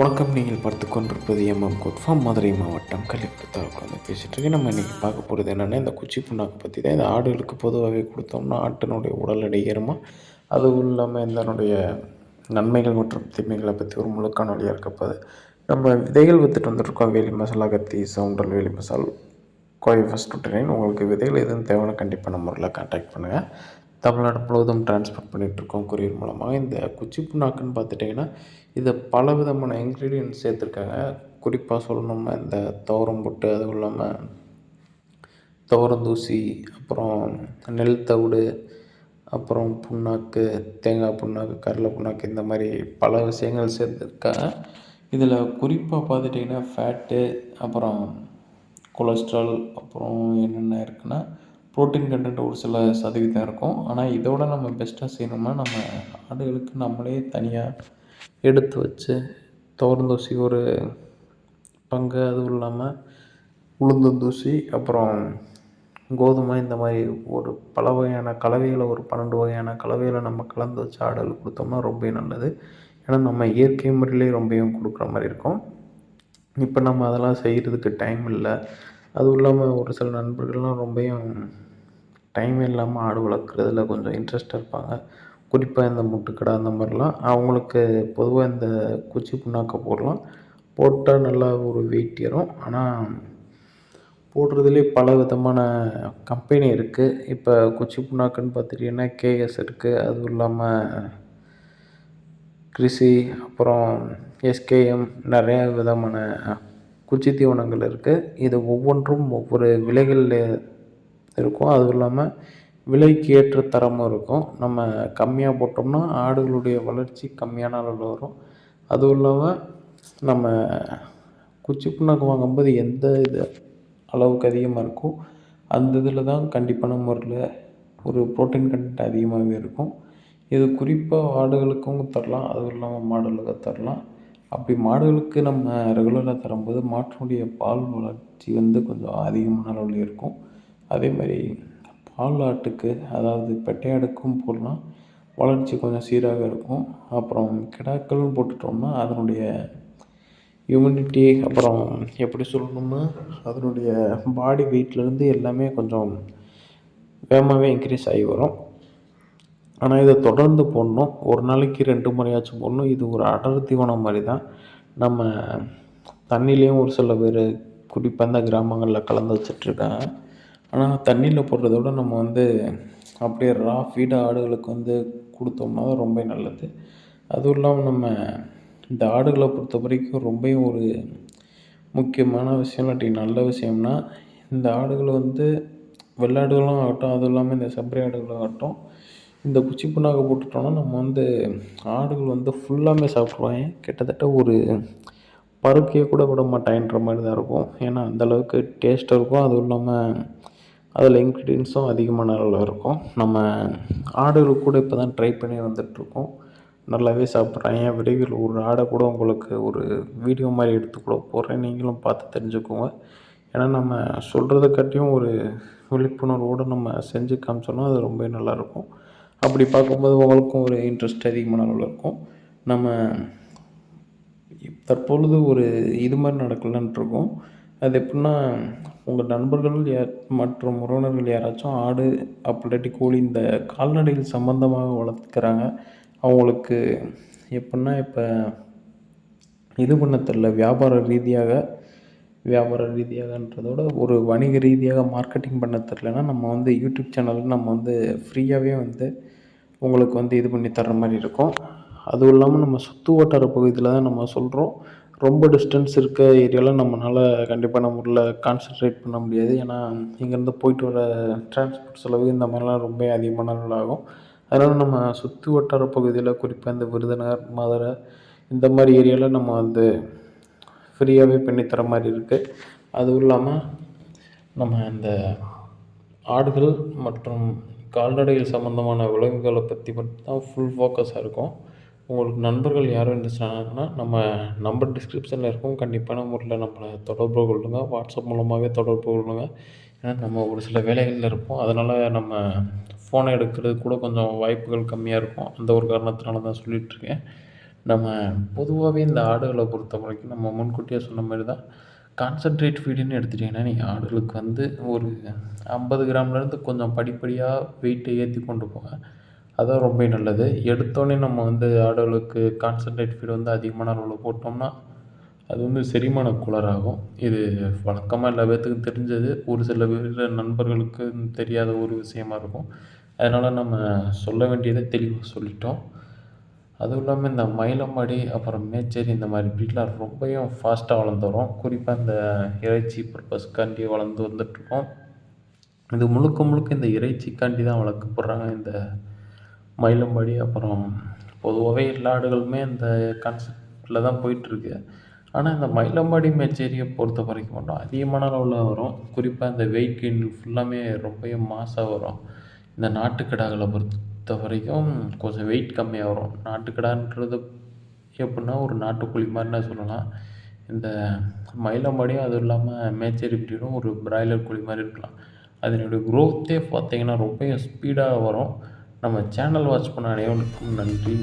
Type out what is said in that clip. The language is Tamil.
வணக்கம் நீங்கள் பார்த்து கொண்டிருப்பது எம்எம் குட்ஃபார்ம் மதுரை மாவட்டம் கள்ளிக்குடி வந்து பேசிகிட்டு இருக்கேன். நம்ம இன்றைக்கி பார்க்க போகிறது என்னென்னா இந்த குச்சி புண்ணாக்கு பற்றி தான். இந்த ஆடுகளுக்கு பொதுவாகவே கொடுத்தோம்னா ஆட்டினுடைய உடல் எடை ஏறுமா? அதுவும் இல்லாமல் இதனுடைய நன்மைகள் மற்றும் தீமைகளை பற்றி ஒரு முழுக்கான வழியாக இருக்கப்போது நம்ம விதைகள் விற்றுட்டு வந்துட்ருக்கோம் வேலி மசாலா கத்தி சவுண்டல் வேலி மசால் கோவை ஃபஸ்ட் ட்ரெயின் உங்களுக்கு விதைகள் எதுவும் தேவைன்னு கண்டிப்பாக முறையில் கான்டாக்ட் பண்ணுங்கள் தமிழ்நாடு முழுவதும் டிரான்ஸ்போர்ட் பண்ணிகிட்ருக்கோம் கொரியர் மூலமாக இந்த குச்சி புண்ணாக்குன்னு பார்த்துட்டிங்கன்னா இதை பல விதமான இன்க்ரீடியன்ட்ஸ் சேர்த்துருக்காங்க. குறிப்பாக சொல்லணும்னா இந்த துவரம் புட்டு அதுவும் இல்லாமல் துவரந்தூசி அப்புறம் நெல் தவிடு அப்புறம் புண்ணாக்கு தேங்காய் புண்ணாக்கு கடலை புண்ணாக்கு இந்த மாதிரி பல விஷயங்கள் சேர்த்துருக்காங்க. இதில் குறிப்பாக பார்த்துட்டிங்கன்னா ஃபேட்டு அப்புறம் கொலஸ்ட்ரால் அப்புறம் என்னென்ன இருக்குன்னா ப்ரோட்டீன் கண்டென்ட் ஒரு சில சதவீதம் இருக்கும். ஆனால் இதோட நம்ம பெஸ்ட்டாக செய்யணும்னா நம்ம ஆடுகளுக்கு நம்மளே தனியாக எடுத்து வச்சு துவரந்தூசி ஒரு பங்கு அதுவும் இல்லாமல் உளுந்தந்தூசி அப்புறம் கோதுமை இந்த மாதிரி ஒரு பல வகையான கலவைகளை ஒரு பன்னெண்டு வகையான கலவைகளை நம்ம கலந்து வச்சு ஆடுகளுக்கு கொடுத்தோம்னா ரொம்ப நல்லது. ஏன்னா நம்ம இயற்கை முறையிலே ரொம்பவும் கொடுக்குற மாதிரி இருக்கும். இப்போ நம்ம அதெல்லாம் செய்கிறதுக்கு டைம் இல்லை. அதுவும் இல்லாமல் ஒரு சில நண்பர்கள்லாம் ரொம்பையும் டைம் இல்லாமல் ஆடு வளர்க்குறதுல கொஞ்சம் இன்ட்ரெஸ்ட்டாக இருப்பாங்க. குறிப்பாக இந்த முட்டுக்கடை அந்த மாதிரிலாம் அவங்களுக்கு பொதுவாக இந்த குச்சி புண்ணாக்கை போடலாம். போட்டால் நல்லா ஒரு வெயிட் ஏறும். ஆனால் போடுறதுலே பல விதமான கம்பெனி இருக்குது இப்போ குச்சி புண்ணாக்குன்னு பார்த்துட்டிங்கன்னா கேஎஸ் இருக்குது அதுவும் இல்லாமல் கிருஷி அப்புறம் எஸ்கேஎம் நிறையா விதமான குச்சி தீவனங்கள் இருக்குது இது ஒவ்வொன்றும் ஒவ்வொரு விலைகளில் இருக்கும். அதுவும் இல்லாமல் விலைக்கு ஏற்ற தரமும் இருக்கும். நம்ம கம்மியாக போட்டோம்னா ஆடுகளுடைய வளர்ச்சி கம்மியான அளவில் வரும். அதுவும் இல்லாமல் நம்ம குச்சி புண்ணாக்கு வாங்கும்போது எந்த இது அளவுக்கு அதிகமாக இருக்கோ அந்த இதில் தான் கண்டிப்பான முறையில் ஒரு ப்ரோட்டீன் கண்டென்ட் அதிகமாகவே இருக்கும். இது குறிப்பாக ஆடுகளுக்கும் தரலாம். அதுவும் இல்லாமல் மாடுகளுக்கும் தரலாம். அப்படி மாடுகளுக்கு நம்ம ரெகுலராக தரும்போது மாட்டினுடைய பால் வளர்ச்சி வந்து கொஞ்சம் அதிகமான அளவில் இருக்கும். அதே மாதிரி பால் ஆட்டுக்கு அதாவது பெட்டையாடுக்கும் போடலாம் வளர்ச்சி கொஞ்சம் சீராக இருக்கும். அப்புறம் கிடாக்களும் போட்டுட்டோம்னா அதனுடைய இம்யூனிட்டி அப்புறம் எப்படி சொல்லணும்னா அதனுடைய பாடி வெயிட்லேருந்து எல்லாமே கொஞ்சம் வேகமாகவே இன்க்ரீஸ் ஆகி வரும். ஆனால் இதை தொடர்ந்து போடணும். ஒரு நாளைக்கு ரெண்டு முறையாச்சும் போடணும். இது ஒரு அடர் தீவனம் மாதிரி தான் நம்ம தண்ணிலேயும் ஒரு சில பேர் குறிப்பாக இந்த கிராமங்களில் கலந்து வச்சிட்ருக்காங்க. ஆனால் தண்ணியில் போடுறத விட நம்ம வந்து அப்படியே ரா ஃபீடாக ஆடுகளுக்கு வந்து கொடுத்தோம்னா தான் ரொம்ப நல்லது. அதுவும் இல்லாமல் நம்ம இந்த ஆடுகளை பொறுத்த வரைக்கும் ரொம்பவும் ஒரு முக்கியமான விஷயம் இல்லாட்டி நல்ல விஷயம்னா இந்த ஆடுகளை வந்து வெள்ளாடுகளும் ஆகட்டும் அதுவும் இல்லாமல் இந்த செப்பரி ஆடுகளும் ஆகட்டும் இந்த குச்சி புண்ணாக்கு போட்டுட்டோம்னா நம்ம வந்து ஆடுகள் வந்து ஃபுல்லாமே சாப்பிட்ருவாங்க கிட்டத்தட்ட ஒரு பருக்கையை கூட விட மாட்டாங்கன்ற மாதிரி தான் இருக்கும். ஏன்னா அந்தளவுக்கு டேஸ்ட்டாக இருக்கும். அதுவும் இல்லாமல் அதில் இன்க்ரீடியன்ஸும் அதிகமான அளவில் இருக்கும். நம்ம ஆடுகள் கூட இப்போ தான் ட்ரை பண்ணி வந்துட்டுருக்கோம். நல்லாவே சாப்பிட்றாங்க. விரைவில் ஒரு ஆடை கூட உங்களுக்கு ஒரு வீடியோ மாதிரி எடுத்து கூட போடுறேன். நீங்களும் பார்த்து தெரிஞ்சுக்கோங்க. ஏன்னா நம்ம சொல்கிறத காட்டியும் ஒரு விழிப்புணர்வோடு நம்ம செஞ்சு காமிச்சோன்னா அது ரொம்ப நல்லாயிருக்கும் அப்படி பார்க்கும்போது உங்களுக்கும் ஒரு இன்ட்ரெஸ்ட் அதிகமான அளவில் இருக்கும். நம்ம தற்பொழுது ஒரு இது மாதிரி நடக்கலன்ட்டு இருக்கோம். அது எப்படின்னா உங்கள் நண்பர்கள் யார் மற்றும் உறவினர்கள் யாராச்சும் ஆடு அப்படி கோழி இந்த கால்நடைகள் சம்மந்தமாக வளர்த்துக்கிறாங்க. அவங்களுக்கு எப்படின்னா இப்போ இது பண்ண தெரில வியாபார ரீதியாக வியாபார ரீதியாகன்றதோட ஒரு வணிக ரீதியாக மார்க்கெட்டிங் பண்ண தெரிலன்னா நம்ம வந்து யூடியூப் சேனலில் நம்ம வந்து ஃப்ரீயாகவே வந்து உங்களுக்கு வந்து இது பண்ணி தர்ற மாதிரி இருக்கும். அதுவும் இல்லாமல் நம்ம சுற்று வட்டார பகுதியில் தான் நம்ம சொல்கிறோம் ரொம்ப டிஸ்டன்ஸ் இருக்க ஏரியாவில் நம்மளால் கண்டிப்பான முறையில் கான்சன்ட்ரேட் பண்ண முடியாது. ஏன்னா இங்கேருந்து போயிட்டு வர டிரான்ஸ்போர்ட் செலவு இந்த மாதிரிலாம் ரொம்ப அதிகமான ஆகும் அதனால் நம்ம சுற்று வட்டார பகுதியில் குறிப்பாக இந்த விருதுநகர் மதுரை இந்த மாதிரி ஏரியாவில் நம்ம வந்து ஃப்ரீயாகவே பண்ணித்தர மாதிரி இருக்குது அதுவும் இல்லாமல் நம்ம இந்த ஆடுகள் மற்றும் கால்நடைகள் சம்மந்தமான விலங்குகளை பற்றி மட்டும் தான் ஃபுல் ஃபோக்கஸாக இருக்கும். உங்களுக்கு நண்பர்கள் யாரும் இருந்துச்சுனாங்கன்னா நம்ம நம்பர் டிஸ்கிரிப்ஷனில் இருக்கும். கண்டிப்பான முறையில் நம்மளை தொடர்பு கொள்ளுங்கள் வாட்ஸ்அப் மூலமாகவே தொடர்பு கொள்ளுங்கள் ஏன்னா நம்ம ஒரு சில வேலைகளில் இருப்போம். அதனால் நம்ம ஃபோனை எடுக்கிறது கூட கொஞ்சம் வாய்ப்புகள் கம்மியாக இருக்கும். அந்த ஒரு காரணத்தினால தான் சொல்லிகிட்ருக்கேன் நம்ம பொதுவாகவே இந்த ஆடுகளை பொறுத்த வரைக்கும் நம்ம முன்கூட்டியே சொன்ன மாதிரி தான் கான்சன்ட்ரேட் ஃபீடுன்னு எடுத்துட்டிங்கன்னா நீங்கள் ஆடுகளுக்கு வந்து ஒரு ஐம்பது கிராம்லேருந்து கொஞ்சம் படிப்படியாக வெயிட்டை ஏற்றி கொண்டு போங்க. அதான் ரொம்ப நல்லது. எடுத்தோடனே நம்ம வந்து ஆடுகளுக்கு கான்சன்ட்ரேட் ஃபீடு வந்து அதிகமான அளவில் போட்டோம்னா அது வந்து செரிமான குளராகும். இது வழக்கமாக எல்லா பேர்த்துக்கும் தெரிஞ்சது. ஒரு சில பேர் நண்பர்களுக்கு தெரியாத ஒரு விஷயமா இருக்கும். அதனால் நம்ம சொல்ல வேண்டியதை தெளிவாக சொல்லிட்டோம். அதுவும் இல்லாமல் இந்த மயிலம்பாடி அப்புறம் மேச்சேரி இந்த மாதிரி ப்ரீட்லாம் ரொம்பவும் ஃபாஸ்ட்டாக வளர்ந்து வரும். குறிப்பாக இந்த இறைச்சி பர்பஸ்க்காண்டி வளர்ந்து வந்துட்டுருக்கோம் இது முழுக்க முழுக்க இந்த இறைச்சிக்காண்டி தான் வளர்க்கப்படுறாங்க இந்த மயிலம்பாடி அப்புறம் பொதுவாகவே எல்லா ஆடுகளுமே இந்த கான்செப்டில் தான் போயிட்டுருக்கு ஆனால் இந்த மயிலம்பாடி மேச்சேரியை பொறுத்த வரைக்கும் மட்டும் அதிகமான அளவில் வரும். குறிப்பாக இந்த வெயிட் கெயின் ஃபுல்லாமே ரொம்பவும் மாசாக வரும். இந்த நாட்டுக்கிடாக்களை பொறுத்து. பொறுத்த வரைக்கும் கொஞ்சம் வெயிட் கம்மியாக வரும் நாட்டுக்கடான்றது எப்படின்னா ஒரு நாட்டுக்கோழி மாதிரினே சொல்லலாம். இந்த மயிலம்பாடியும் அதுவும் இல்லாமல் மேச்சேரி ப்ரீடும் ஒரு பிராய்லர் கோழி மாதிரி இருக்கலாம். அதனுடைய க்ரோத்தே பார்த்திங்கன்னா ரொம்ப ஸ்பீடாக வரும். நம்ம சேனல் வாட்ச் பண்ண அனைவருக்கும் நன்றி.